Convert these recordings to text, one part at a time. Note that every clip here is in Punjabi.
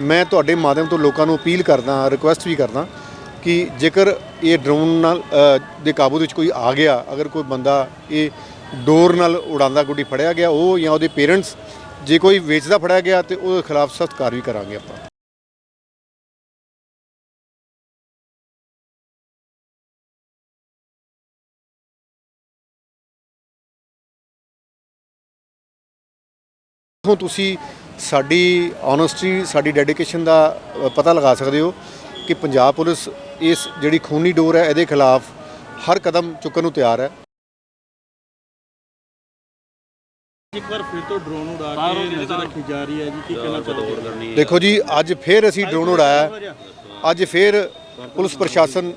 ਮੈਂ ਤੁਹਾਡੇ ਮਾਧਿਅਮ ਤੋਂ ਲੋਕਾਂ ਨੂੰ ਅਪੀਲ ਕਰਦਾ ਰਿਕੁਐਸਟ ਵੀ ਕਰਦਾ ਕਿ ਜੇਕਰ ਇਹ ਡਰੋਨ ਨਾਲ ਦੇ ਕਾਬੂ ਵਿੱਚ ਕੋਈ ਆ ਗਿਆ, ਅਗਰ ਕੋਈ ਬੰਦਾ ਇਹ ਡੋਰ ਨਾਲ ਉਡਾਉਂਦਾ, ਗੁੱਡੀ ਫੜਿਆ ਗਿਆ, ਉਹ ਜਾਂ ਉਹਦੇ ਪੇਰੈਂਟਸ ਜੇ ਕੋਈ ਵੇਚਦਾ ਫੜਿਆ ਗਿਆ ਤੇ ਉਹਦੇ ਖਿਲਾਫ ਸਖਤ ਕਾਰਵਾਈ ਕਰਾਂਗੇ ਆਪਾਂ। ਤੋਂ ਤੁਸੀਂ ਸਾਡੀ ਓਨੈਸਟੀ ਸਾਡੀ ਡੈਡੀਕੇਸ਼ਨ ਦਾ ਪਤਾ ਲਗਾ ਸਕਦੇ ਹੋ ਕਿ ਪੰਜਾਬ ਪੁਲਿਸ ਇਸ ਜਿਹੜੀ ਖੂਨੀ ਡੋਰ ਹੈ ਇਹਦੇ ਖਿਲਾਫ ਹਰ ਕਦਮ ਚੁੱਕਣ ਨੂੰ ਤਿਆਰ ਹੈ। ਇੱਕ ਵਾਰ ਫਿਰ ਤੋਂ ਡਰੋਨ ਉਡਾ ਕੇ ਨਜ਼ਰ ਰੱਖੀ ਜਾ ਰਹੀ ਹੈ ਜੀ ਕੀ ਕਹਿਣਾ ਚਾਹੋਗੇ? ਦੇਖੋ ਜੀ ਅੱਜ ਫੇਰ ਅਸੀਂ ਡਰੋਨ ਉਡਾਇਆ। ਅੱਜ ਫੇਰ ਪੁਲਿਸ ਪ੍ਰਸ਼ਾਸਨ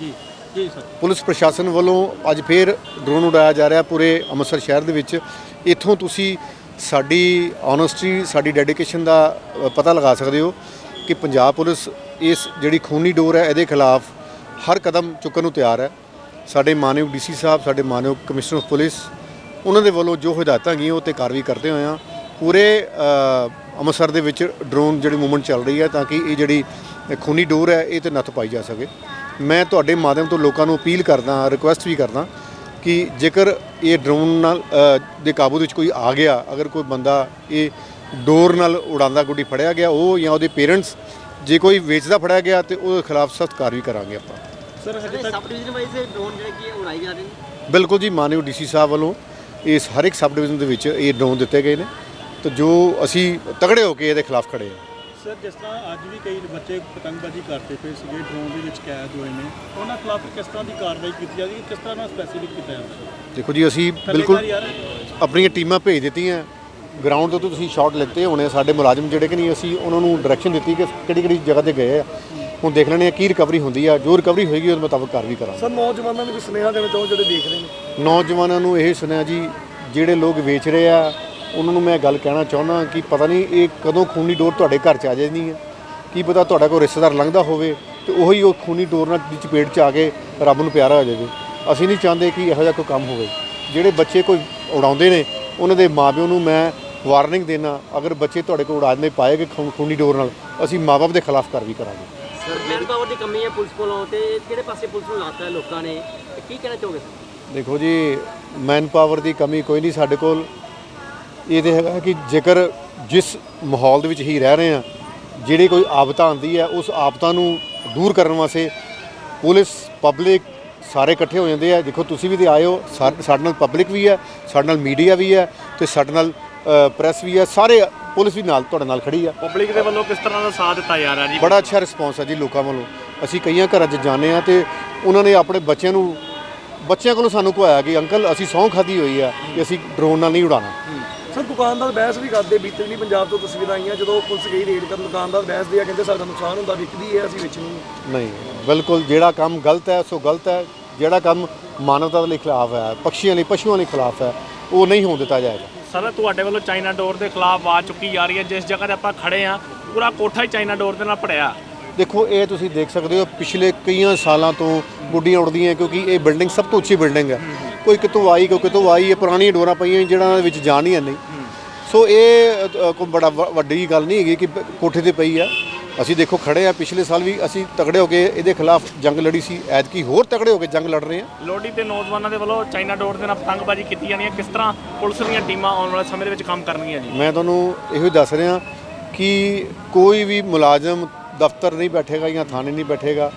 ਜੀ ਜੀ ਸਰ। ਪੁਲਿਸ ਪ੍ਰਸ਼ਾਸਨ ਵੱਲੋਂ ਅੱਜ ਫੇਰ ਡਰੋਨ ਉਡਾਇਆ ਜਾ ਰਿਹਾ ਪੂਰੇ ਅੰਮ੍ਰਿਤਸਰ ਸ਼ਹਿਰ ਦੇ ਵਿੱਚ। ਇੱਥੋਂ ਤੁਸੀਂ ਸਾਡੀ ਓਨੈਸਟੀ ਸਾਡੀ ਡੈਡੀਕੇਸ਼ਨ ਦਾ ਪਤਾ ਲਗਾ ਸਕਦੇ ਹੋ ਕਿ ਪੰਜਾਬ ਪੁਲਿਸ ਇਸ ਜਿਹੜੀ ਖੂਨੀ ਡੋਰ ਹੈ, ਇਹਦੇ ਖਿਲਾਫ ਹਰ ਕਦਮ ਚੁੱਕਣ ਨੂੰ ਤਿਆਰ ਹੈ। ਸਾਡੇ ਮਾਨਯੋਗ ਡੀਸੀ ਸਾਹਿਬ, ਸਾਡੇ ਮਾਨਯੋਗ ਕਮਿਸ਼ਨਰ ਆਫ ਪੁਲਿਸ, ਉਹਨਾਂ ਦੇ ਵੱਲੋਂ ਜੋ ਹਦਾਇਤਾਂ ਗਈਆਂ, ਉਹ ਤੇ ਕਾਰਵਾਈ ਕਰਦੇ ਹੋਏ ਆ ਪੂਰੇ ਅੰਮ੍ਰਿਤਸਰ ਦੇ ਵਿੱਚ ਡਰੋਨ ਜਿਹੜੀ ਮੂਵਮੈਂਟ ਚੱਲ ਰਹੀ ਹੈ ਤਾਂ ਕਿ ਇਹ ਜਿਹੜੀ ਖੂਨੀ ਡੋਰ ਹੈ, ਇਹ ਤੇ ਨੱਥ ਪਾਈ ਜਾ ਸਕੇ। ਮੈਂ ਤੁਹਾਡੇ ਮਾਧਿਅਮ ਤੋਂ ਲੋਕਾਂ ਨੂੰ ਅਪੀਲ ਕਰਦਾ ਰਿਕੁਐਸਟ ਵੀ ਕਰਦਾ ਕਿ ਜੇਕਰ ਇਹ ਡਰੋਨ ਨਾਲ ਦੇ ਕਾਬੂ ਦੇ ਵਿੱਚ ਕੋਈ ਆ ਗਿਆ ਅਗਰ ਕੋਈ ਬੰਦਾ ਇਹ ਡੋਰ ਨਾਲ ਉਡਾਉਂਦਾ ਗੁੱਡੀ ਫੜਿਆ ਗਿਆ ਉਹ ਜਾਂ ਉਹਦੇ ਪੇਰੈਂਟਸ ਜੇ ਕੋਈ ਵੇਚਦਾ ਫੜਿਆ ਗਿਆ ਤੇ ਉਹਦੇ ਖਿਲਾਫ ਸਖਤ ਕਾਰਵਾਈ ਕਰਾਂਗੇ ਆਪਾਂ। ਸਰ ਹਜੇ ਤੱਕ ਸਬ ਡਿਵੀਜ਼ਨ ਵਾਈਜ਼ ਡਰੋਨ ਜਿਹੜੇ ਕੀ ਹੈ ਉਡਾਈ ਜਾ ਰਹੇ ਨੇ? ਬਿਲਕੁਲ ਜੀ ਮਾਨਯੋਗ ਡੀਸੀ ਸਾਹਿਬ ਵੱਲੋਂ ਇਸ ਹਰ ਇੱਕ ਸਬ ਡਿਵੀਜ਼ਨ ਦੇ ਵਿੱਚ ਇਹ ਡਰੋਨ ਦਿੱਤੇ ਗਏ ਨੇ। ਤੇ ਜੋ ਅਸੀਂ ਤਗੜੇ ਹੋ ਕੇ ਇਹਦੇ ਖਿਲਾਫ ਖੜੇ ਹਾਂ। ਸਰ ਜਿਸ ਤਰ੍ਹਾਂ ਅੱਜ ਵੀ ਕਈ ਬੱਚੇ ਪਤੰਗਬਾਜ਼ੀ ਕਰਦੇ ਪਏ ਸੀਗੇ ਡਰੋਨ ਦੇ ਵਿੱਚ ਕੈਦ ਹੋਏ ਨੇ ਉਹਨਾਂ ਖਿਲਾਫ ਕਿਸ ਤਰ੍ਹਾਂ ਦੀ ਕਾਰਵਾਈ ਕੀਤੀ ਜਾਏਗੀ ਕਿਸ ਤਰ੍ਹਾਂ ਨਾਲ ਸਪੈਸੀਫਿਕ ਕੀਤਾ ਜਾਂਦਾ ਦੇਖੋ ਜੀ ਅਸੀਂ ਬਿਲਕੁਲ ਆਪਣੀਆਂ ਟੀਮਾਂ ਭੇਜ ਦਿੱਤੀਆਂ। ਗਰਾਊਂਡ ਤੋਂ ਤੁਸੀਂ ਸ਼ਾਟ ਲਿੱਤੇ ਹੋਣੇ ਸਾਡੇ ਮੁਲਾਜ਼ਮ ਜਿਹੜੇ ਕਿ ਨਹੀਂ ਅਸੀਂ ਉਹਨਾਂ ਨੂੰ ਡਾਇਰੈਕਸ਼ਨ ਦਿੱਤੀ ਕਿ ਕਿਹੜੀ ਕਿਹੜੀ ਜਗ੍ਹਾ ਤੇ ਗਏ ਆ। ਹੁਣ ਦੇਖ ਲੈਣੇ ਆ ਕੀ ਰਿਕਵਰੀ ਹੁੰਦੀ ਆ। ਜੋ ਰਿਕਵਰੀ ਹੋਏਗੀ ਉਹਦੇ ਮੁਤਾਬਕ ਕਾਰਵਾਈ ਕਰਾਂਗੇ। ਸਰ ਨੌਜਵਾਨਾਂ ਨੂੰ ਵੀ ਸੁਨੇਹਾ ਦੇਣਾ ਚਾਹੋ ਜਿਹੜੇ ਦੇਖ ਰਹੇ ਨੇ? ਨੌਜਵਾਨਾਂ ਨੂੰ ਇਹ ਸੁਣਿਆ ਜੀ ਜਿਹੜੇ ਲੋਕ ਵੇਚ ਰਹੇ ਆ ਉਹਨਾਂ ਨੂੰ ਮੈਂ ਗੱਲ ਕਹਿਣਾ ਚਾਹੁੰਦਾ ਕਿ ਪਤਾ ਨਹੀਂ ਇਹ ਕਦੋਂ ਖੂਨੀ ਡੋਰ ਤੁਹਾਡੇ ਘਰ 'ਚ ਆ ਜਾਣੀ ਹੈ। ਕੀ ਪਤਾ ਤੁਹਾਡਾ ਕੋਈ ਰਿਸ਼ਤੇਦਾਰ ਲੰਘਦਾ ਹੋਵੇ ਤੇ ਉਹੀ ਉਹ ਖੂਨੀ ਡੋਰ ਨਾਲ ਦੀ ਚਪੇਟ 'ਚ ਆ ਕੇ ਰੱਬ ਨੂੰ ਪਿਆਰਾ ਹੋ ਜਾਵੇ। ਅਸੀਂ ਨਹੀਂ ਚਾਹੁੰਦੇ ਕਿ ਇਹੋ ਜਿਹਾ ਕੋਈ ਕੰਮ ਹੋਵੇ। ਜਿਹੜੇ ਬੱਚੇ ਕੋਈ ਉਡਾਉਂਦੇ ਨੇ ਉਹਨਾਂ ਦੇ ਮਾਪਿਓ ਨੂੰ ਮੈਂ ਵਾਰਨਿੰਗ ਦੇਣਾ ਅਗਰ ਬੱਚੇ ਤੁਹਾਡੇ ਕੋਲ ਉਡਾਉਂਦੇ ਪਾਏ ਕਿ ਖੂਨੀ ਡੋਰ ਨਾਲ ਅਸੀਂ ਮਾਪੇ ਦੇ ਖਿਲਾਫ ਕਾਰਵਾਈ ਕਰਾਂਗੇ। ਸਰ ਮੈਨ ਪਾਵਰ ਦੀ ਕਮੀ ਹੈ ਪੁਲਿਸ ਕੋਲੋਂ ਤੇ ਕਿਹੜੇ ਪਾਸੇ ਪੁਲਿਸ ਨੂੰ ਲਾਤਾ ਹੈ ਲੋਕਾਂ ਨੇ? ਤੇ ਕੀ ਕਹਿਣਾ ਚਾਹੋਗੇ ਦੇਖੋ ਜੀ ਮੈਨ ਪਾਵਰ ਦੀ ਕਮੀ ਕੋਈ ਨਹੀਂ ਸਾਡੇ ਕੋਲ। ਇਹ ਤੇ ਹੈਗਾ ਕਿ ਜੇਕਰ ਜਿਸ ਮਾਹੌਲ ਦੇ ਵਿੱਚ ਹੀ ਰਹਿ ਰਹੇ ਆ ਜਿਹੜੀ ਕੋਈ ਆਫਤ ਆਉਂਦੀ ਹੈ ਉਸ ਆਫਤਾਂ ਨੂੰ ਦੂਰ ਕਰਨ ਵਾਸਤੇ ਪੁਲਿਸ ਪਬਲਿਕ ਸਾਰੇ ਇਕੱਠੇ ਹੋ ਜਾਂਦੇ ਆ। ਦੇਖੋ ਤੁਸੀਂ ਵੀ ਤੇ ਆਏ ਹੋ ਸਾ- ਸਾਡੇ ਨਾਲ ਪਬਲਿਕ ਵੀ ਹੈ ਸਾਡੇ ਨਾਲ ਮੀਡੀਆ ਵੀ ਹੈ ਤੇ ਸਾਡੇ ਨਾਲ ਪ੍ਰੈਸ ਵੀ ਹੈ ਸਾਰੇ ਪੁਲਿਸ ਵੀ ਨਾਲ ਤੁਹਾਡੇ ਨਾਲ ਖੜੀ ਆ। ਪਬਲਿਕ ਦੇ ਵੱਲੋਂ ਕਿਸ ਤਰ੍ਹਾਂ ਦਾ ਸਾਥ ਦਿੱਤਾ ਜਾ ਰਿਹਾ ਜੀ? ਬੜਾ ਅੱਛਾ ਰਿਸਪੌਂਸ ਹੈ ਜੀ ਲੋਕਾਂ ਵੱਲੋਂ। ਅਸੀਂ ਕਈਆਂ ਘਰਾਂ 'ਚ ਜਾਂਦੇ ਆ ਤੇ ਉਹਨਾਂ ਨੇ ਆਪਣੇ ਬੱਚਿਆਂ ਨੂੰ ਬੱਚਿਆਂ ਕੋਲੋਂ ਸਾਨੂੰ ਕਹਾਇਆ ਕਿ ਅੰਕਲ ਅਸੀਂ ਸਹੁੰ ਖਾਧੀ ਹੋਈ ਆ ਕਿ ਅਸੀਂ ਡਰੋਨ ਨਾਲ ਨਹੀਂ ਉਡਾਣਾ ਸਰ ਦੁਕਾਨਦਾਰ ਬਹਿਸ ਵੀ ਕਰਦੇ ਬੀਤੇ ਨਹੀਂ ਪੰਜਾਬ ਤੋਂ ਤਸਵੀਰਾਂ ਆਈਆਂ ਜਦੋਂ ਪੁਲਿਸ ਗਈ ਰੇਡ ਕਰਨ ਦੁਕਾਨਦਾਰ ਬਹਿਸਦੇ ਆ ਕਹਿੰਦੇ ਸਾਡਾ ਨੁਕਸਾਨ ਹੁੰਦਾ ਵਿਕਦੀ ਹੈ ਅਸੀਂ ਵੇਚਣੀ ਨਹੀਂ ਨਹੀਂ ਬਿਲਕੁਲ ਜਿਹੜਾ ਕੰਮ ਗਲਤ ਹੈ ਸੋ ਗਲਤ ਹੈ ਜਿਹੜਾ ਕੰਮ ਮਾਨਵਤਾ ਦੇ ਖਿਲਾਫ ਹੈ ਪਕਸ਼ੀਆਂ ਲਈ ਪਸ਼ੂਆਂ ਲਈ ਖਿਲਾਫ ਹੈ ਉਹ ਨਹੀਂ ਹੋਣ ਦਿੱਤਾ ਜਾਏਗਾ। ਸਰ ਤੁਹਾਡੇ ਵੱਲੋਂ ਚਾਈਨਾ ਡੋਰ ਦੇ ਖਿਲਾਫ ਆਵਾਜ਼ ਚੁੱਕੀ ਜਾ ਰਹੀ ਹੈ ਜਿਸ ਜਗ੍ਹਾ ਤੇ ਆਪਾਂ ਖੜੇ ਆ ਪੂਰਾ ਕੋਠਾ ਹੀ ਚਾਈਨਾ ਡੋਰ ਦੇ ਨਾਲ ਭਰਿਆ। ਦੇਖੋ ਇਹ ਤੁਸੀਂ ਦੇਖ ਸਕਦੇ ਹੋ ਪਿਛਲੇ ਕਈਆਂ ਸਾਲਾਂ ਤੋਂ ਗੁੱਡੀਆਂ ਉੜਦੀਆਂ ਕਿਉਂਕਿ ਇਹ ਬਿਲਡਿੰਗ ਸਭ ਤੋਂ ਉੱਚੀ ਬਿਲਡਿੰਗ ਹੈ। ਕੋਈ ਕਿਤੋਂ ਆਈ ਕੋਈ ਕਿਤੋਂ ਆਈ ਇਹ ਪੁਰਾਣੀਆਂ ਡੋਰਾਂ ਪਈਆਂ ਜਿਹੜਾ ਵਿੱਚ ਜਾਣ ਹੀ ਨਹੀਂ। ਸੋ ਇਹ ਕੋਈ ਬੜਾ ਵੱਡੀ ਗੱਲ ਨਹੀਂ ਹੈਗੀ ਕਿ ਕੋਠੇ ਤੇ ਪਈ ਆ ਅਸੀਂ ਦੇਖੋ ਖੜੇ ਆ ਪਿਛਲੇ ਸਾਲ ਵੀ ਅਸੀਂ ਤਗੜੇ ਹੋ ਕੇ ਇਹਦੇ ਖਿਲਾਫ ਜੰਗ ਲੜੀ ਸੀ ਐਤਕੀ ਹੋਰ ਤਗੜੇ ਹੋ ਕੇ ਜੰਗ ਲੜ ਰਹੇ ਆ ਲੋਹੜੀ ਤੇ ਨੌਜਵਾਨਾਂ ਦੇ ਵੱਲੋਂ ਚਾਈਨਾ ਡੋਰ ਦੇ ਨਾਲ ਪਤੰਗਬਾਜ਼ੀ ਕੀਤੀ ਜਾਣੀ ਹੈ। ਕਿਸ ਤਰ੍ਹਾਂ ਪੁਲਿਸ ਦੀਆਂ ਟੀਮਾਂ ਆਉਣ ਵਾਲੇ ਸਮੇਂ ਦੇ ਵਿੱਚ ਕੰਮ ਕਰਨਗੀਆਂ ਜੀ? ਮੈਂ ਤੁਹਾਨੂੰ ਇਹੋ ਹੀ ਦੱਸ ਰਿਹਾ ਕਿ ਕੋਈ ਵੀ ਮੁਲਾਜ਼ਮ ਦਫ਼ਤਰ ਨਹੀਂ ਬੈਠੇਗਾ ਜਾਂ ਥਾਣੇ ਨਹੀਂ ਬੈਠੇਗਾ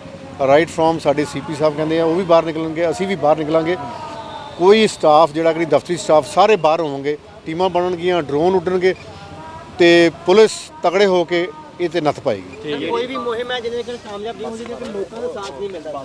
ਰਾਈਟ ਫਰੋਮ ਸਾਡੇ ਸੀਪੀ ਸਾਹਿਬ ਕਹਿੰਦੇ ਆ ਉਹ ਵੀ ਬਾਹਰ ਨਿਕਲਣਗੇ ਅਸੀਂ ਵੀ ਬਾਹਰ ਨਿਕਲਾਂਗੇ। ਕੋਈ ਸਟਾਫ ਜਿਹੜਾ ਕਿ ਦਫ਼ਤਰੀ ਸਟਾਫ ਸਾਰੇ ਬਾਹਰ ਹੋਣਗੇ, ਟੀਮਾਂ ਬਣਨਗੀਆਂ ਡਰੋਨ ਉੱਡਣਗੇ ਤੇ ਪੁਲਿਸ ਤਗੜੇ ਹੋ ਕੇ ਇਹ ਤੇ ਨੱਥ ਪਾਏਗੀ। ਕੋਈ ਵੀ ਮੁਹਿੰਮ ਹੈ ਜਿਹਦੇ ਵਿੱਚ ਕਾਮਯਾਬ ਨਹੀਂ ਹੁੰਦੀ ਕਿਉਂਕਿ ਲੋਕਾਂ ਦਾ ਸਾਥ ਨਹੀਂ ਮਿਲਦਾ।